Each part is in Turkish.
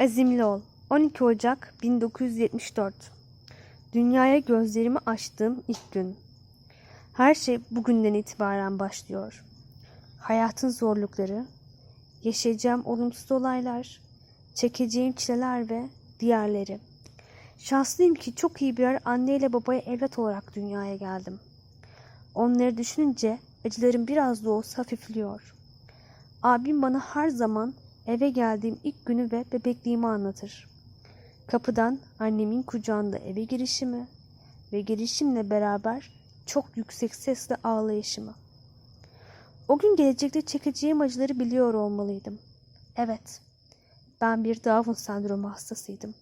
Azimli ol. 12 Ocak 1974 Dünyaya gözlerimi açtığım ilk gün. Her şey bugünden itibaren başlıyor. Hayatın zorlukları, yaşayacağım olumsuz olaylar, çekeceğim çileler ve diğerleri. Şanslıyım ki çok iyi birer anne ile babaya evlat olarak dünyaya geldim. Onları düşününce acılarım biraz da olsa hafifliyor. Abim bana her zaman eve geldiğim ilk günü ve bebekliğimi anlatır. Kapıdan annemin kucağında eve girişimi ve girişimle beraber çok yüksek sesle ağlayışımı. O gün gelecekte çekeceğim acıları biliyor olmalıydım. Evet, ben bir Down sendromu hastasıydım.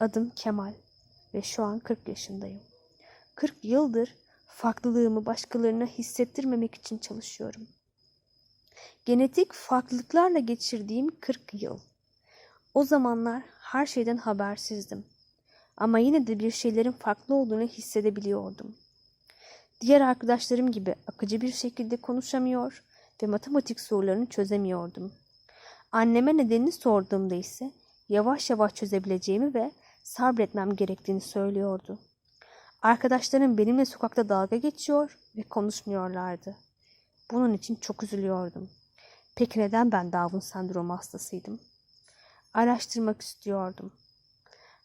Adım Kemal ve şu an 40 yaşındayım. 40 yıldır farklılığımı başkalarına hissettirmemek için çalışıyorum. Genetik farklılıklarla geçirdiğim 40 yıl. O zamanlar her şeyden habersizdim. Ama yine de bir şeylerin farklı olduğunu hissedebiliyordum. Diğer arkadaşlarım gibi akıcı bir şekilde konuşamıyor ve matematik sorularını çözemiyordum. Anneme nedenini sorduğumda ise yavaş yavaş çözebileceğimi ve sabretmem gerektiğini söylüyordu. Arkadaşlarım benimle sokakta dalga geçiyor ve konuşmuyorlardı. Bunun için çok üzülüyordum. Peki neden ben Down sendromu hastasıydım? Araştırmak istiyordum.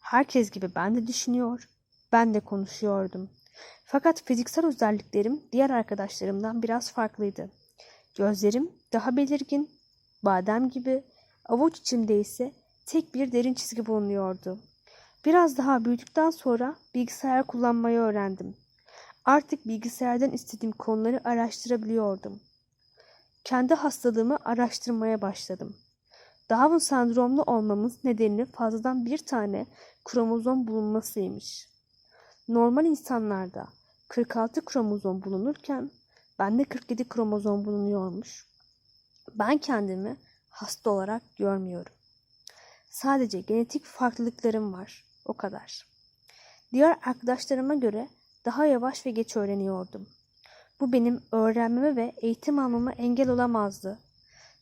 Herkes gibi ben de düşünüyor, ben de konuşuyordum. Fakat fiziksel özelliklerim diğer arkadaşlarımdan biraz farklıydı. Gözlerim daha belirgin, badem gibi, avuç içimde ise tek bir derin çizgi bulunuyordu. Biraz daha büyüdükten sonra bilgisayar kullanmayı öğrendim. Artık bilgisayardan istediğim konuları araştırabiliyordum. Kendi hastalığımı araştırmaya başladım. Down sendromlu olmamız nedeni fazladan bir tane kromozom bulunmasıymış. Normal insanlarda 46 kromozom bulunurken bende 47 kromozom bulunuyormuş. Ben kendimi hasta olarak görmüyorum. Sadece genetik farklılıklarım var. O kadar. Diğer arkadaşlarıma göre daha yavaş ve geç öğreniyordum. Bu benim öğrenmeme ve eğitim almama engel olamazdı.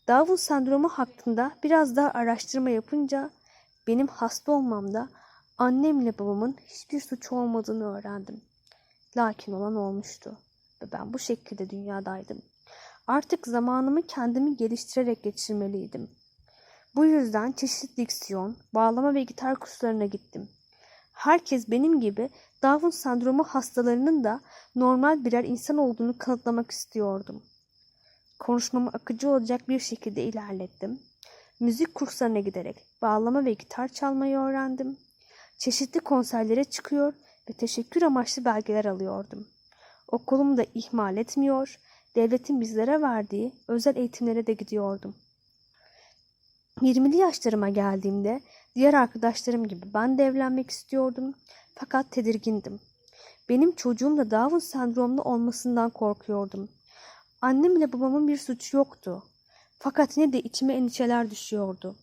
Down sendromu hakkında biraz daha araştırma yapınca benim hasta olmamda annemle babamın hiçbir suçu olmadığını öğrendim. Lakin olan olmuştu ve ben bu şekilde dünyadaydım. Artık zamanımı kendimi geliştirerek geçirmeliydim. Bu yüzden çeşitli diksiyon, bağlama ve gitar kurslarına gittim. Herkes benim gibi Down sendromu hastalarının da normal birer insan olduğunu kanıtlamak istiyordum. Konuşmamı akıcı olacak bir şekilde ilerlettim. Müzik kurslarına giderek bağlama ve gitar çalmayı öğrendim. Çeşitli konserlere çıkıyor ve teşekkür amaçlı belgeler alıyordum. Okulumu da ihmal etmiyor, devletin bizlere verdiği özel eğitimlere de gidiyordum. 20'li yaşlarıma geldiğimde diğer arkadaşlarım gibi ben de evlenmek istiyordum fakat tedirgindim. Benim çocuğum da Down sendromlu olmasından korkuyordum. Annem ile babamın bir suçu yoktu. Fakat yine de içime endişeler düşüyordu.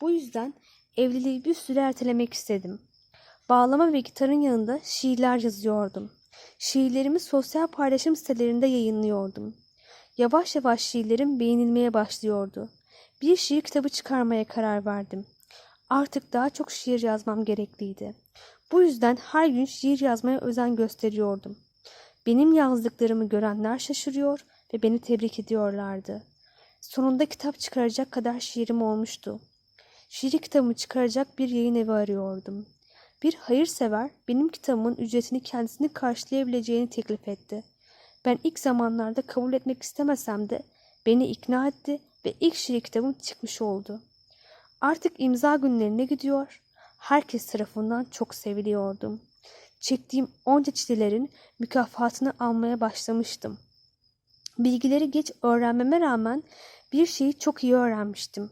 Bu yüzden evliliği bir süre ertelemek istedim. Bağlama ve gitarın yanında şiirler yazıyordum. Şiirlerimi sosyal paylaşım sitelerinde yayınlıyordum. Yavaş yavaş şiirlerim beğenilmeye başlıyordu. Bir şiir kitabı çıkarmaya karar verdim. Artık daha çok şiir yazmam gerekliydi. Bu yüzden her gün şiir yazmaya özen gösteriyordum. Benim yazdıklarımı görenler şaşırıyor ve beni tebrik ediyorlardı. Sonunda kitap çıkaracak kadar şiirim olmuştu. Şiir kitabımı çıkaracak bir yayın evi arıyordum. Bir hayırsever benim kitabımın ücretini kendisini karşılayabileceğini teklif etti. Ben ilk zamanlarda kabul etmek istemesem de beni ikna etti ve ilk şiir kitabım çıkmış oldu. Artık imza günlerine gidiyor, herkes tarafından çok seviliyordum. Çektiğim onca çilelerin mükafatını almaya başlamıştım. Bilgileri geç öğrenmeme rağmen bir şeyi çok iyi öğrenmiştim.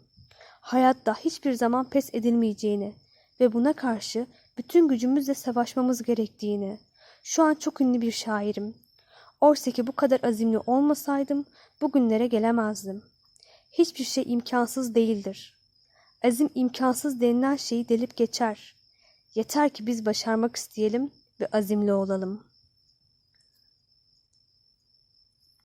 Hayatta hiçbir zaman pes edilmeyeceğini ve buna karşı bütün gücümüzle savaşmamız gerektiğini. Şu an çok ünlü bir şairim. Oysa ki bu kadar azimli olmasaydım bugünlere gelemezdim. Hiçbir şey imkansız değildir. Azim imkansız denilen şeyi delip geçer. Yeter ki biz başarmak isteyelim ve azimli olalım.